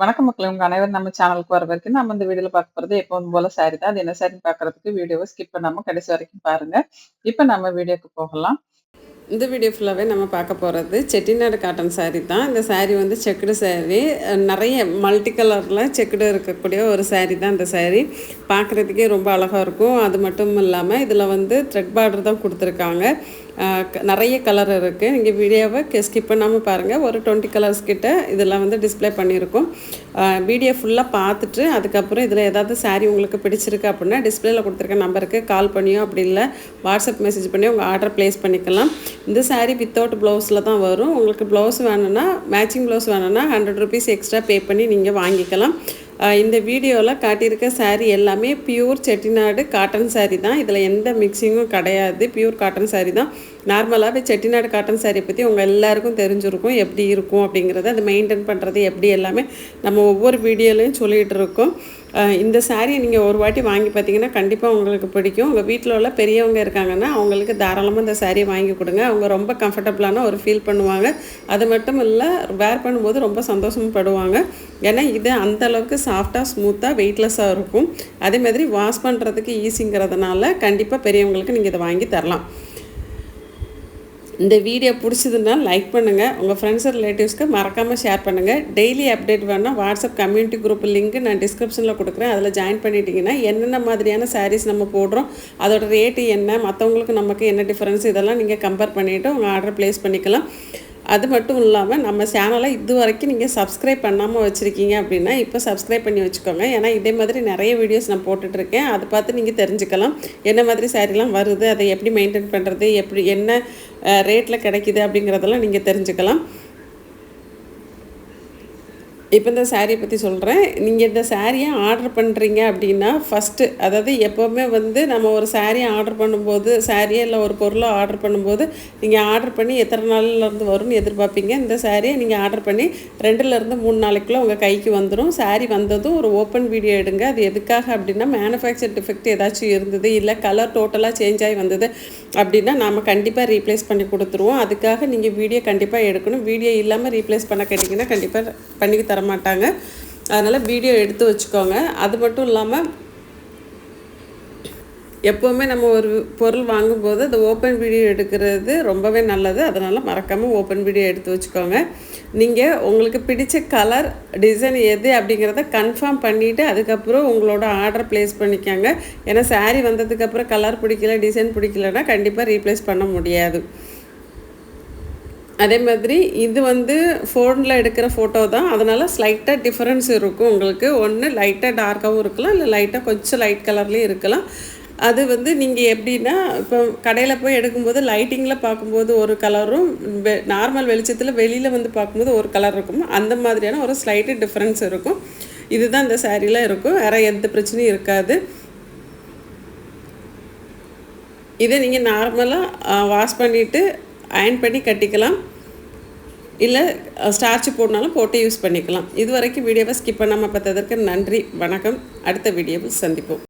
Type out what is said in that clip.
வணக்கம் மக்கள் உங்க அனைவரும் நம்ம சேனலுக்கு வர வரைக்கும் நம்ம இந்த வீடியோல பார்க்க போறது எப்பவும் போல சாரி தான். அது என்ன சாரின்னு பாக்குறதுக்கு வீடியோவை ஸ்கிப் பண்ணாம கடைசி வரைக்கும் பாருங்க. இப்ப நம்ம வீடியோக்கு போகலாம். இந்த வீடியோ ஃபுல்லாகவே நம்ம பார்க்க போகிறது செட்டிநாடு காட்டன் saree தான் இந்த சாரீ வந்து செக்குடு saree நிறைய மல்டி கலரில் செக்குடு இருக்கக்கூடிய ஒரு சாரீ தான் இந்த சாரீ பார்க்குறதுக்கே ரொம்ப அழகாக இருக்கும் அது மட்டும் இல்லாமல் இதில் வந்து த்ரெட் பார்டர் தான் கொடுத்துருக்காங்க நிறைய கலர் இருக்குது நீங்கள் வீடியோவை ஸ்கிப் பண்ணாமல் பாருங்கள் ஒரு டுவெண்ட்டி கலர்ஸ் கிட்ட இதெல்லாம் வந்து டிஸ்பிளே பண்ணியிருக்கோம். வீடியோ ஃபுல்லாக பார்த்துட்டு அதுக்கப்புறம் இதில் ஏதாவது சாரீ உங்களுக்கு பிடிச்சிருக்கு அப்படின்னா டிஸ்பிளேல கொடுத்துருக்க நம்பருக்கு கால் பண்ணியோ அப்படி இல்லை வாட்ஸ்அப் மெசேஜ் பண்ணி உங்கள் ஆர்டர் ப்ளேஸ் பண்ணிக்கலாம். இந்த சாரீ வித்தவுட் ப்ளவுஸில் தான் வரும். உங்களுக்கு ப்ளவுஸ் வேணும்னா மேட்சிங் ப்ளவுஸ் வேணும்னா ஹண்ட்ரட் ருபீஸ் எக்ஸ்ட்ரா பே பண்ணி நீங்கள் வாங்கிக்கலாம். இந்த வீடியோவில் காட்டியிருக்க சாரீ எல்லாமே பியூர் செட்டிநாடு காட்டன் சாரீ தான். இதில் எந்த மிக்சிங்கும் கிடையாது. பியூர் காட்டன் சாரீ தான். நார்மலாகவே செட்டிநாடு காட்டன் சாரியை பற்றி உங்கள் எல்லாருக்கும் தெரிஞ்சிருக்கும் எப்படி இருக்கும் அப்படிங்கிறத அது மெயின்டைன் பண்ணுறது எப்படி எல்லாமே நம்ம ஒவ்வொரு வீடியோலையும் சொல்லிகிட்டு இருக்கோம். இந்த சாரியை நீங்கள் ஒரு வாட்டி வாங்கி பார்த்தீங்கன்னா கண்டிப்பாக உங்களுக்கு பிடிக்கும். உங்கள் வீட்டில் உள்ள பெரியவங்க இருக்காங்கன்னா அவங்களுக்கு தாராளமாக இந்த சாரியை வாங்கி கொடுங்க. அவங்க ரொம்ப கம்ஃபர்டபுளான ஒரு ஃபீல் பண்ணுவாங்க. அது மட்டும் இல்லை வேர் பண்ணும்போது ரொம்ப சந்தோஷமும் படுவாங்க. ஏன்னா இது அந்த அளவுக்கு சாஃப்டாக ஸ்மூத்தாக வெயிட்லெஸ்ஸாக இருக்கும். அதே மாதிரி வாஷ் பண்ணுறதுக்கு ஈஸிங்கிறதுனால கண்டிப்பாக பெரியவங்களுக்கு நீங்கள் இதை வாங்கி தரலாம். இந்த வீடியோ பிடிச்சதுன்னா லைக் பண்ணுங்கள் உங்கள் ஃப்ரெண்ட்ஸ் ரிலேட்டிவ்ஸ்க்கு மறக்காமல் ஷேர் பண்ணுங்கள் டெய்லி அப்டேட் வேணால் வாட்ஸ்அப் கம்யூனிட்டி குரூப் லிங்க் நான் டிஸ்கிரிப்ஷனில் கொடுக்குறேன். அதில் ஜாயின் பண்ணிட்டீங்கன்னா என்னென்ன மாதிரியான சாரீஸ் நம்ம போடுறோம் அதோட ரேட்டு என்ன மற்றவங்களுக்கு நமக்கு என்ன டிஃப்ரென்ஸ் இதெல்லாம் நீங்கள் கம்பேர் பண்ணிவிட்டு உங்கள் ஆர்டர் ப்ளேஸ் பண்ணிக்கலாம். அது மட்டும் இல்லாமல் நம்ம சேனலை இது வரைக்கும் நீங்கள் சப்ஸ்கிரைப் பண்ணாமல் வச்சுருக்கீங்க அப்படின்னா இப்போ சப்ஸ்கிரைப் பண்ணி வச்சுக்கோங்க. ஏன்னா இதே மாதிரி நிறைய வீடியோஸ் நான் போட்டுட்ருக்கேன் அதை பார்த்து நீங்கள் தெரிஞ்சுக்கலாம். என்ன மாதிரி சாரீலாம் வருது அதை எப்படி மெயின்டைன் பண்ணுறது எப்படி என்ன ரேட்டில் கிடைக்குது அப்படிங்கிறதெல்லாம் நீங்கள் தெரிஞ்சுக்கலாம். இப்போ இந்த சாரியை பற்றி சொல்கிறேன் நீங்கள் இந்த சாரியை ஆர்டர் பண்ணுறீங்க அப்படின்னா ஃபஸ்ட்டு அதாவது எப்போவுமே வந்து நம்ம ஒரு சாரியை ஆர்டர் பண்ணும்போது சாரியை இல்லை ஒரு பொருளை ஆர்டர் பண்ணும்போது நீங்கள் ஆர்டர் பண்ணி எத்தனை நாள்லேருந்து வரும்னு எதிர்பார்ப்பீங்க. இந்த சாரியை நீங்கள் ஆர்டர் பண்ணி ரெண்டுலேருந்து மூணு நாளைக்குள்ளே உங்கள் கைக்கு வந்துடும் சாரி வந்ததும் ஒரு ஓப்பன் வீடியோ எடுங்க. அது எதுக்காக அப்படின்னா மேனுஃபேக்சர் டிஃபெக்ட் ஏதாச்சும் இருந்தது இல்லை கலர் டோட்டலாக சேஞ்ச் ஆகி வந்தது அப்படின்னா நாம் கண்டிப்பாக ரீப்ளேஸ் பண்ணி கொடுத்துருவோம். அதுக்காக நீங்கள் வீடியோ கண்டிப்பாக எடுக்கணும். வீடியோ இல்லாமல் ரீப்ளேஸ் பண்ண கேட்டிங்கன்னா கண்டிப்பாக பண்ணி தரமாட்டாங்க. அதனால் வீடியோ எடுத்து வச்சுக்கோங்க. அது மட்டும் இல்லாமல் எப்போவுமே நம்ம ஒரு பொருள் வாங்கும்போது அந்த ஓப்பன் வீடியோ எடுக்கிறது ரொம்பவே நல்லது. அதனால் மறக்காமல் ஓப்பன் வீடியோ எடுத்து வச்சுக்கோங்க. நீங்கள் உங்களுக்கு பிடிச்ச கலர் டிசைன் எது அப்படிங்கிறத கன்ஃபார்ம் பண்ணிவிட்டு அதுக்கப்புறம் உங்களோட ஆர்டர் ப்ளேஸ் பண்ணிக்கோங்க. ஏன்னா சாரீ வந்ததுக்கப்புறம் கலர் பிடிக்கல டிசைன் பிடிக்கலன்னா கண்டிப்பாக ரீப்ளேஸ் பண்ண முடியாது. அதே மாதிரி இது வந்து ஃபோனில் எடுக்கிற ஃபோட்டோ தான். அதனால் ஸ்லைட்டாக டிஃப்ரென்ஸ் இருக்கும் உங்களுக்கு. ஒன்று லைட்டாக டார்க்காகவும் இருக்கலாம் இல்லை லைட்டாக கொஞ்சம் லைட் கலர்லேயும் இருக்கலாம். அது வந்து நீங்கள் எப்படின்னா இப்போ கடையில் போய் எடுக்கும்போது லைட்டிங்கில் பார்க்கும்போது ஒரு கலரும் வெ நார்மல் வெளிச்சத்தில் வெளியில் வந்து பார்க்கும்போது ஒரு கலர் இருக்கும். அந்த மாதிரியான ஒரு ஸ்லைட்டு டிஃப்ரென்ஸ் இருக்கும். இதுதான் இந்த சாரியில் இருக்கும். வேறு எந்த பிரச்சனையும் இருக்காது. இதை நீங்கள் நார்மலாக வாஷ் பண்ணிவிட்டு அயன் பண்ணி கட்டிக்கலாம். இல்லை ஸ்டார்ச் போடனாலும் போட்டு யூஸ் பண்ணிக்கலாம். இது வரைக்கும் வீடியோவை ஸ்கிப் பண்ணாமல் பார்த்ததற்கு நன்றி வணக்கம். அடுத்த வீடியோவில் சந்திப்போம்.